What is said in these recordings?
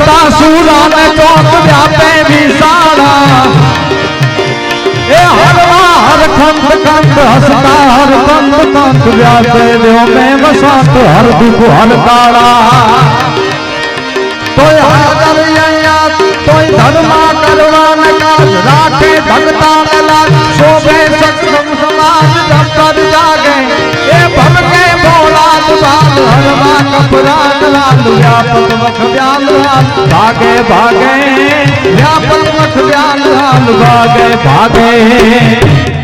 સત્તા સુરાને ચોક વ્યાપે વિશાળા એ હરવા હર ખંત કંત હસતા હર કંત કંત વ્યાપે દેવ મે વસંત હર દુઃખ હર કાળા તોય હાજર અહીંયા તોય ધર્મા કરવાને કાજ રાખે ભગતા મેલા શોભે સક્ષમ સમાજ જપર જાગે એ ભમકે બાલ હરવા કપરાન લાલ વ્યાપક મખ વ્યાલ લાલ. ભાગે ભાગે વ્યાપક મખ વ્યાલ લાલ. ભાગે ભાગે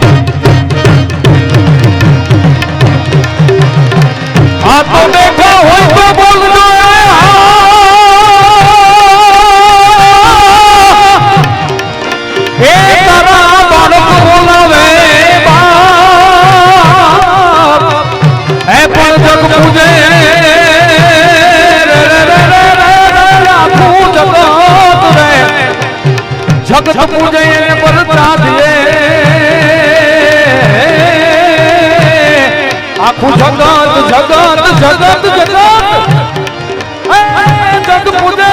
એને પરતા દે આખું જગત જગત જગત જગત. જગ પૂજે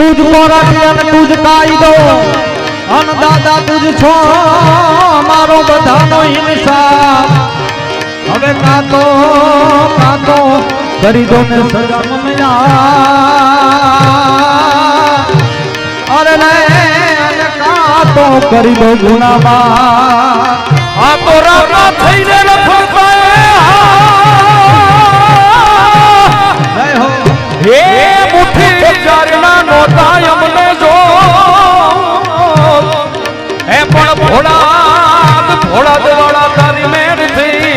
તુજ રાખી અને તુજ કાયદો અન દાદા તુજ છો, મારો બધાનો ઇન્સાફ હવે કાતો કાતો કરી દો ને સજા મમ્યા અરે અને કાતો કરી દો ગુનામાં. આ તો રામ થઈને રખડતા ભોળા ભોળા દેવાળા તારી મેરથી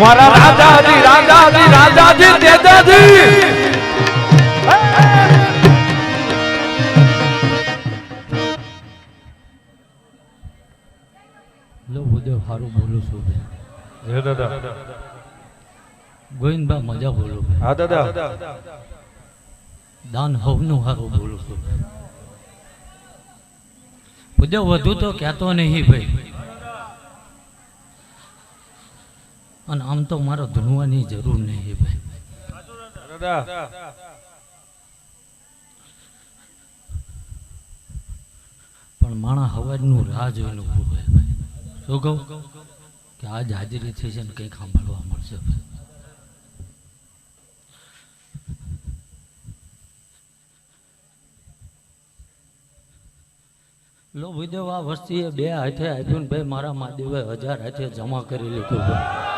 મારા રાજાજી રાજાજી રાજાજી તેજાજી. લો બધે હારું બોલું છું હે દાદા. ગોવિંદબા મજા બોલું હા દાદા. દાન હવનું સારું બોલું છું પૂજો વધુ તો કહેતો નહીં ભાઈ. અને આમ તો મારો ધૂણવાની જરૂર નહીં ભાઈ. પણ માણા હવાજનું રાહ જોઈને ઊભું ભાઈ શું કહું? કે આજ હાજરી થઈ છે ને કંઈક સાંભળવા મળશે. ભાઈ લો વિદેવ આ વસ્તીએ બે હાથે આપ્યું ભાઈ મારા મહાદેવે હજાર હાથે જમા કરી લીધું ગોવિંદભાઈ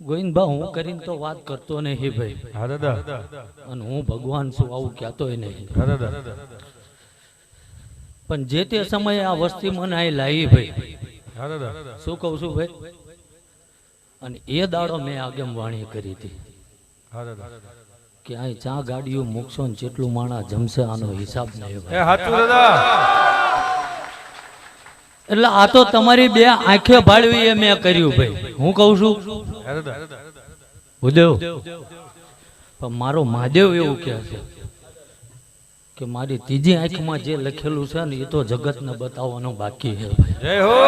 ગોવિંદભા હું કરીને તો વાત કરતો નહીં ભાઈ. હા દાદા. અને હું ભગવાન છું આવું કહેતોય નહીં. પણ જે તે સમયે આ વસ્તી મને અહીં લાવી ભાઈ. શું કહું છું ભાઈ? અને એ દાડો મેં આગમ વાણી કરી હતી. હા દાદા. કે અહીં ચા ગાડીઓ મૂકશો ને જેટલું માણા જમશે આનો હિસાબ નહીં એ હાચું દાદા. એટલે આ તો તમારી બે આંખે ભાળવી એ મેં કર્યું ભાઈ. હું કહું છું? ઉદેવ. પણ મારો મહાદેવ એવું કહે છે કે મારી ત્રીજી આંખમાં જે લખેલું છે ને એ તો જગતને બતાવવાનું બાકી છે ભાઈ. જય હો.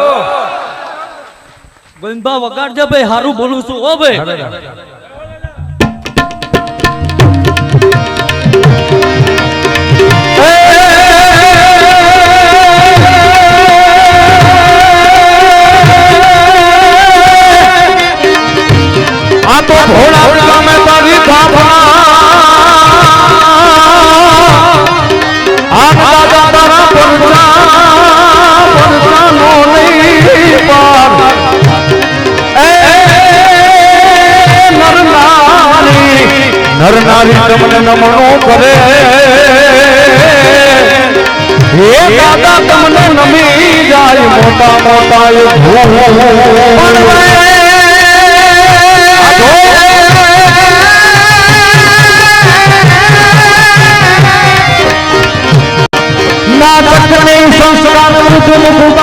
ગોવિંદભા વગાડજે ભાઈ હારું બોલું છું ઓ ભાઈ. નર નારી તમને નમણું કરે. હે દાદા, તમને નમી જાય મોટા મોટા નાટકની સંસ્કાર મુખ મુખ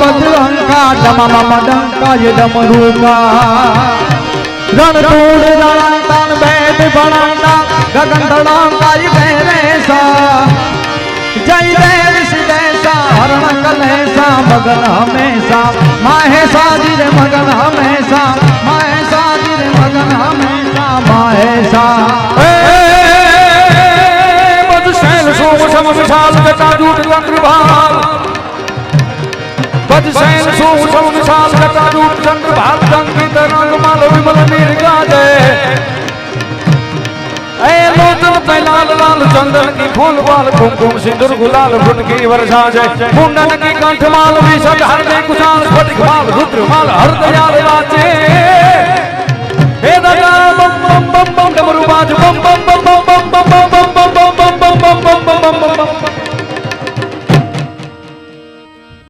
बदरंगा डमा ये डमरूँगा रण तोड़ रणतान बैठ बणांगा गगन दड़ांगा ये भैरेसा जय देश जैसा हरण कलेसा, मगन हमेशा। माहे साजी रे मगन हमेशा। माहे साजी रे मगन हमेशा, माहेशा। मधुशैल सोम सम विशाल जूट अंतर्भाव વજસૈન સુસૌ નિશાલ જટારૂપ ચંદ્ર ભાત સંગી તરંગ માલ વિમલ નિર્ગાદે એ લોચન પૈલાલ લાલ ચંદન કી ફૂલ વાલ કુમકુમ સિંદૂર, ગુલાલ ફૂન કી વર્ષા છે. મુંડન કી કંઠ માલ, વિષદ હર મે કુશાલ, સ્ફટિક માલ, રુદ્ર માલ હર દયાલ